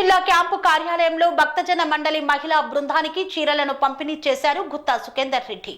జిల్లా క్యాంపు కార్యాలయంలో భక్తజన మండలి మహిళా బృందానికి చీరలను పంపిణీ చేశారు గుత్తా సుఖేందర్ రెడ్డి.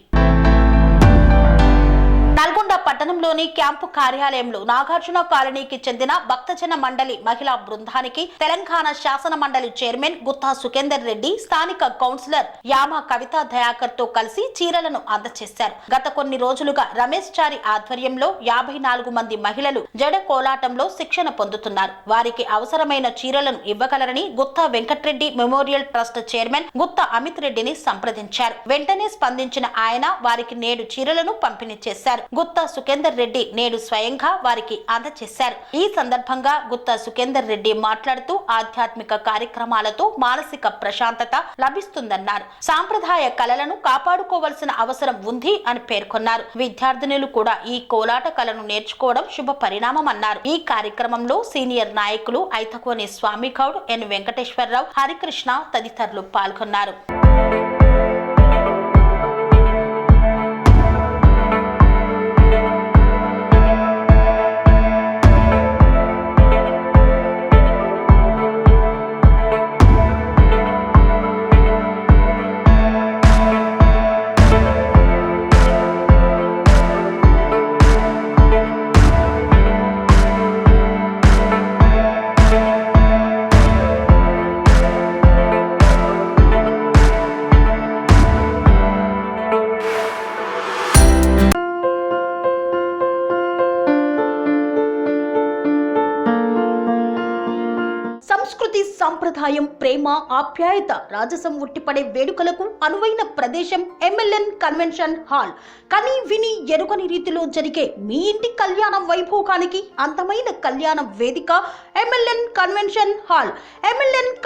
పట్టణంలోని క్యాంపు కార్యాలయంలో నాగార్జున కాలనీకి చెందిన భక్తజన మండలి మహిళా బృందానికి తెలంగాణ శాసన మండలి చైర్మన్ గుత్తా సుఖేందర్ రెడ్డి స్థానిక కౌన్సిలర్ యామ కవితా దయాకర్తో కలిసి చీరలను అందజేశారు గత కొన్ని రోజులుగా రమేష్ చారి ఆధ్వర్యంలో యాభై నాలుగు మంది మహిళలు జడ కోలాటంలో శిక్షణ పొందుతున్నారు. వారికి అవసరమైన చీరలను ఇవ్వగలరని Gutta Venkatreddy memorial trust chairman Gutta Amit రెడ్డిని సంప్రదించారు. వెంటనే స్పందించిన ఆయన వారికి నేడు చీరలను పంపిణీ చేశారు. గుత్తా సుఖేందర్ రెడ్డి నేడు స్వయంగా వారికి అందజేశారు ఈ సందర్భంగా గుత్తా సుఖేందర్ రెడ్డి మాట్లాడుతూ ఆధ్యాత్మిక కార్యక్రమాలతో మానసిక ప్రశాంతత లభిస్తుందన్నారు. సాంప్రదాయ కళలను కాపాడుకోవాల్సిన అవసరం ఉంది అని పేర్కొన్నారు. విద్యార్థినులు కూడా ఈ కోలాట కళను నేర్చుకోవడం శుభ పరిణామం అన్నారు. ఈ కార్యక్రమంలో సీనియర్ నాయకులు ఐతకోని స్వామి గౌడ్ ఎన్ వెంకటేశ్వరరావు హరికృష్ణ తదితరులు పాల్గొన్నారు. సంస్కృతి సంప్రదాయం ప్రేమ ఆప్యాయత రాజసం ఉట్టిపడే వేడుకలకు అనువైన ప్రదేశం ఎంఎల్ఎన్ కన్వెన్షన్ హాల్. కని విని ఎరుగని రీతిలో జరిగే మీ ఇంటి కళ్యాణ వైభోగానికి అందమైన కళ్యాణ వేదిక MLN convention hall. MLN